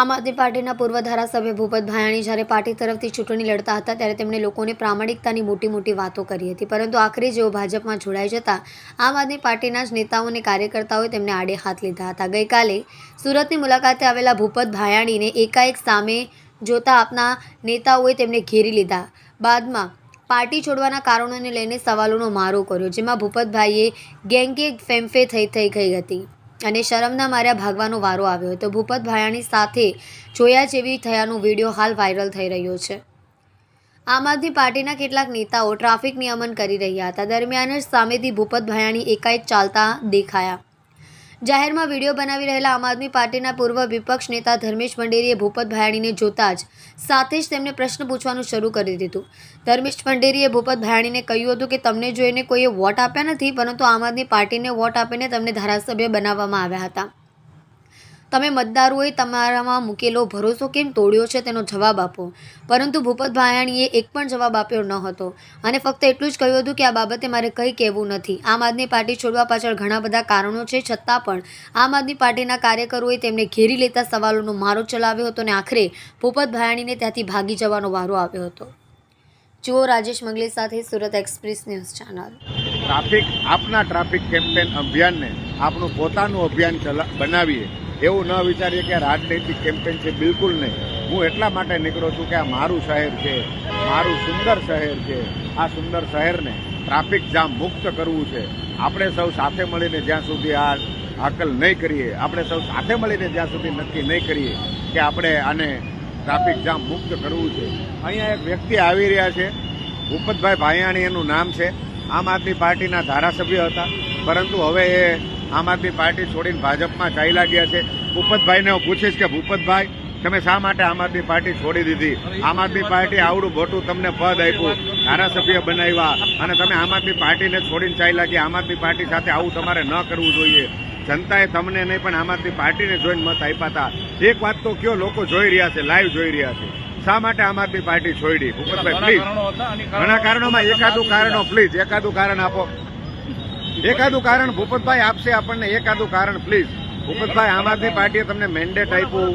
આમ આદમી પાર્ટીના પૂર્વ ધારાસભ્ય ભૂપત ભાયાણી જ્યારે પાર્ટી તરફથી ચૂંટણી લડતા હતા, ત્યારે તેમણે લોકોને પ્રામાણિકતાની મોટી મોટી વાતો કરી હતી. પરંતુ આખરે જેઓ ભાજપમાં જોડાઈ જતા, આમ આદમી પાર્ટીના જ નેતાઓ અને કાર્યકર્તાઓએ તેમને આડે હાથ લીધા હતા. ગઈકાલે સુરતની મુલાકાતે આવેલા ભૂપત ભાયાણીને એકાએક સામે જોતા આપના નેતાઓએ તેમને ઘેરી લીધા. બાદમાં પાર્ટી છોડવાના કારણોને લઈને સવાલોનો મારો કર્યો, જેમાં ભૂપતભાઈએ ગેંગે ફેમફે થઈ થઈ ગઈ હતી. અને શરમના માર્યા ભાગવાનો વારો આવ્યો હતો ભૂપત ભાયાણી સાથે જોયા જેવી થયાનો વીડિયો હાલ વાયરલ થઈ રહ્યો છે. આમ આદમી પાર્ટીના કેટલાક નેતાઓ ટ્રાફિક નિયમન કરી રહ્યા હતા. દરમિયાન જ સામેથી ભૂપત ભાયાણી એકાએક ચાલતા દેખાયા. જાહેરમાં વીડિયો બનાવી રહેલા આમ આદમી પાર્ટીના પૂર્વ વિપક્ષ નેતા ધર્મેશ ભંડેરીએ ભૂપત ભાયાણીને જોતા જ સાથે જ તેમને પ્રશ્ન પૂછવાનું શરૂ કરી દીધું. ધર્મેશ ભંડેરીએ ભૂપત ભાયાણીને કહ્યું હતું કે, તમને જોઈને કોઈએ વોટ આપ્યા નથી, પરંતુ આમ આદમી પાર્ટીને વોટ આપીને તમને ધારાસભ્ય બનાવવામાં આવ્યા હતા. તમે મતદારોએ તમારામાં મૂકેલો ભરોસો કેમ તોડ્યો છે તેનો જવાબ આપો. પરંતુ ભૂપત ભાયાણીએ એક પણ જવાબ આપ્યો ન હતો. અને ફક્ત એટલું જ કહ્યું હતું કે આ બાબતે મારે કંઈ કહેવું નથી. આમ આદમી પાર્ટી છોડવા પાછળ ઘણા બધા કારણો છે. છતાં પણ આમ આદમી પાર્ટીના કાર્યકરોએ તેમને ઘેરી લેતા સવાલોનો મારો ચલાવ્યો હતો અને આખરે ભૂપત ભાયાણીને ત્યાંથી ભાગી જવાનો વારો આવ્યો હતો. જુઓ રાજેશ મંગલે સાથે Surat express news channel. Traffic, આપના ટ્રાફિક કેમ્પેન અભિયાનને આપણું પોતાનું અભિયાન બનાવીએ. એવું ન વિચારીએ કે રાજનૈતિક કેમ્પેન છે, બિલકુલ નહીં. હું એટલા માટે નીકળો છું કે આ મારું શહેર છે, મારું સુંદર શહેર છે. આ સુંદર શહેરને ટ્રાફિક જામ મુક્ત કરવું છે. આપણે સૌ સાથે મળીને જ્યાં સુધી આ હાકલ નહીં કરીએ, આપણે સૌ સાથે મળીને જ્યાં સુધી નક્કી નહીં કરીએ કે આપણે આને ટ્રાફિક જામ મુક્ત કરવું છે. અહીંયા એક વ્યક્તિ આવી રહ્યા છે, ભૂપતભાઈ ભાયાણી એનું નામ છે. આમ આદમી પાર્ટીના ધારાસભ્ય હતા, પરંતુ હવે એ આમ આદમી પાર્ટી છોડીને ભાજપમાં ચાલ્યા ગયા છે. ભૂપતભાઈને હું પૂછીશ કે ભૂપતભાઈ તમે શા માટે આમ આદમી પાર્ટી છોડી દીધી? આમ આદમી પાર્ટી આવડું મોટું તમને પદ આપ્યું ધારાસભ્ય બનાવ્યા અને તમે આમ આદમી પાર્ટીને છોડીને ચાલ્યા ગયા આમ આદમી પાર્ટી સાથે આવું તમારે ન કરવું જોઈએ. જનતાએ તમને નહીં પણ આમ આદમી પાર્ટીને જોઈને મત આપ્યા હતા. એક વાત તો કયો લોકો જોઈ રહ્યા છે લાઈવ જોઈ રહ્યા છે. શા માટે આમ આદમી પાર્ટી છોડી? ભૂપતભાઈ પ્લીઝ ઘણા કારણોમાં એકાદું કારણો પ્લીઝ એકાદું કારણ આપો. એકાદું કારણ ભૂપતભાઈ આપશે આપણને, એકાદું કારણ પ્લીઝ ભૂપતભાઈ, આમ આદમી પાર્ટીએ તમને મેન્ડેટ આપ્યું.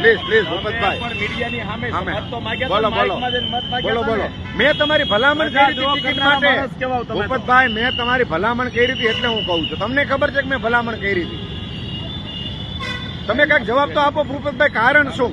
પ્લીઝ પ્લીઝ ભૂપતભાઈ મીડિયાની સામે સામે. તો માગ્યા બોલો, બોલો. મેં તમારી ભલામણ કરી હતી ટિકિટ માટે. ભૂપતભાઈ મેં તમારી ભલામણ કરી હતી એટલે હું કહું છું. તમને ખબર છે કે મેં ભલામણ કરી હતી? તમે કંઈક જવાબ તો આપો ભૂપતભાઈ કારણ શું?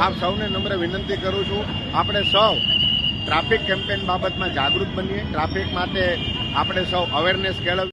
આપ સૌને નમ્ર વિનંતી કરું છું, આપણે સૌ ટ્રાફિક કેમ્પેન બાબતમાં જાગૃત બનીએ. ટ્રાફિક માટે આપણે સૌ અવેરનેસ કેળવીએ.